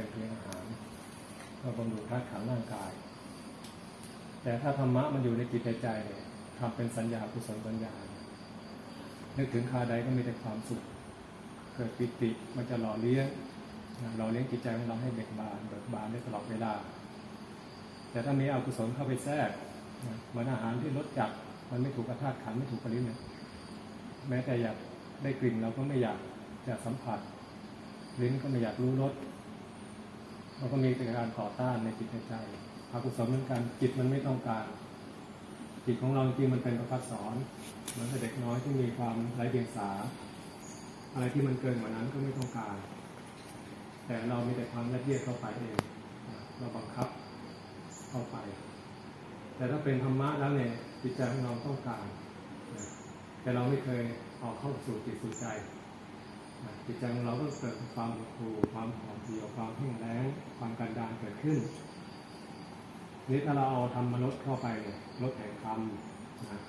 เป็นเพียงอาหารก็บำรุงธาตุขันร่างกาย แต่ถ้าธรรมะมันอยู่ในจิตใจเนี่ยทำเป็นสัญญากุศลสัญญา นึกถึงคาใดก็มีแต่ความสุข เกิดปิติมันจะหล่อเลี้ยงล่อเลี้ยงจิตใจของเราให้เบิกบานเบิกบานได้ตลอดเวลา แต่ถ้ามีอกุศลเข้าไปแทรกมันอาหารที่รสจัดมันไม่ถูกกระทาขันไม่ถูกกระลิ้นแม้แต่อยากได้กลิ่นเราก็ไม่อยากอยากสัมผัสลิ้นก็ไม่อยากรู้รส เราก็มีแต่การต่อต้านในจิตในใจอกุศลเหมือนกันจิตมันไม่ต้องการ จิตของเราจริงมันเป็นประพัดสอนเหมือนเด็กน้อยที่มีความไร้เดียงสา อะไรที่มันเกินกว่านั้นก็ไม่ต้องการ แต่เรามีแต่ความละเอียดเข้าไปเองเราบังคับเข้าไป แต่ถ้าเป็นธรรมะแล้วเนี่ยจิตใจของเราต้องการ แต่เราไม่เคยเอาเข้าสู่จิตสู่ใจ จิตใจของเราก็เกิดความหดหู่ความหอมเหี่ยวความแห้งแล้ง ความกันดารเกิดขึ้นนี่ถ้าเราเอาธรรมลดเข้าไปเนี่ยลดแห่งธรรมนะ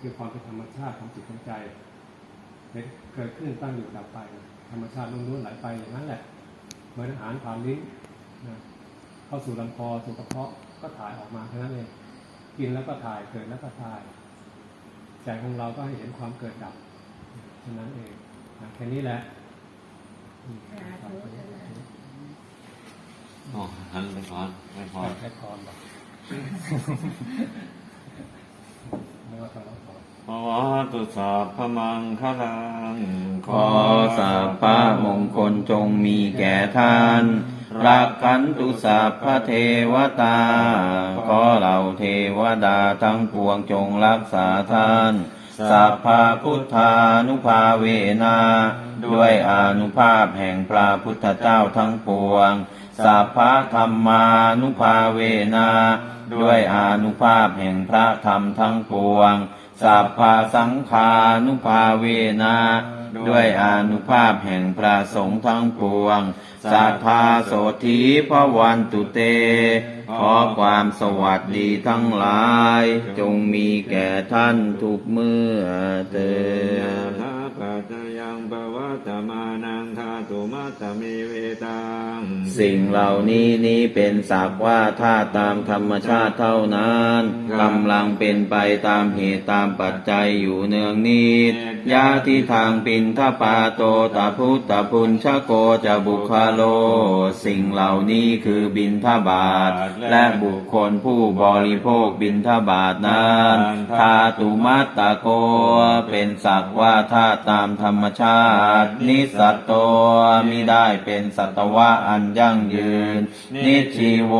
คือความเป็นธรรมชาติของจิตของใจเกิดขึ้นตั้งอยู่ดับไป ธรรมชาติล้วนๆไหลไปอย่างนั้นแหละเหมือนอาหารผ่านลิ้นนะเข้าสู่ลำคอสู่กระเพาะก็ถ่ายออกมาเท่านั้นเองกินแล้วก็ถ่ายเกิดแล้วก็ถ่ายใจของเราก็ให้เห็นความเกิดดับเท่านั้นเอง แค่นี้แหละอืมครับอ๋อหันไปก่อนไม่พอแค่คอนบอกไม่ว่าทำแล้วพอขอตุสัพพมังคลัง ขอสัพพะมงคลจงมีแก่ท่าน รักขันตุสัพพะเทวตา ขอเหล่าเทวดาทั้งปวงจงรักษาท่าน สัพพะพุทธานุภาเวนาด้วยอนุภาพแห่งพระพุทธเจ้าทั้งปวงสัพพะธรรมานุภาเวนาด้วยอนุภาพแห่งพระธรรมทั้งปวงสัพพะสังฆานุภาเวนา ด้วยอนุภาพแห่งพระสงฆ์ทั้งปวง สัทธาโสธีพระวันตุเต ขอความสวัสดีทั้งหลาย จงมีแก่ท่านทุกเมื่อเติ ดทาปัจจยังปวัตมานังทาตุมัตมิเวตังสิ่งเหล่านี้นี้เป็นสักว่าธาตุตามธรรมชาติเท่านั้นกำลังเป็นไปตามเหตุตามปัจจัยอยู่เนืองนิดยาที่ทางปินทปาโตตาพุทธพุญชโกจะบุคาโล สิ่งเหล่านี้คือบินทบาท และบุคคลผู้บริโภคบินทบาทนั้นทาตุมัตตโกเป็นสักว่าธาตุตามธรรมชาติ นิสัตโตมิได้เป็นสัตวะอันยั่งยืน นิชีโว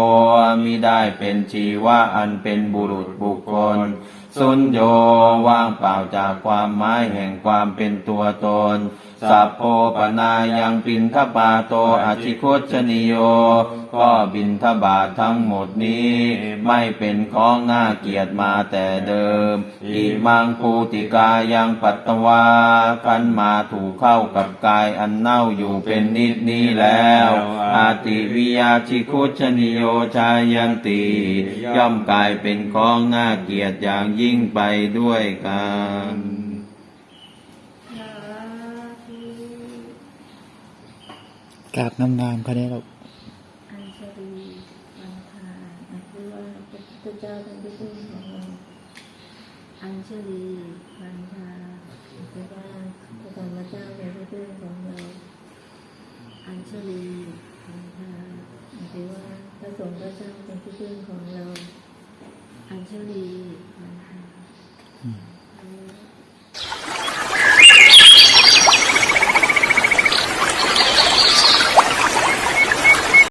มิได้เป็นชีวะอันเป็นบุรุษบุคคลสุญโยว่างเปล่าจากความหมายแห่งความเป็นตัวตนสัพโพปนายังปินทบาโตอธิโคชนิโย ก็บินทบาททั้งหมดนี้ไม่เป็นของน่าเกียรติมาแต่เดิม อิมังภูติกายังปัตตวาคันมาถูกเข้ากับกายอันเน่าอยู่เป็นนิดนี้แล้ว อาติวิยาชิโคชนิโยชายันติ ย่อมกลายเป็นของน่าเกียรติอย่างยิ่งไปด้วยกัน สาธุ กราบงามๆเขาได้หรอกอัญชลีวันทานะคือว่าพระพุทธเจ้าเป็นที่พึ่งของเราอัญชลีวันทาคือว่าพระธรรมเจ้าเป็นที่พึ่งของเราอัญชลีวันทาคือว่าพระสงฆ์พระเจ้าเป็นที่พึ่งของเรา อัญชลีวันทาอืม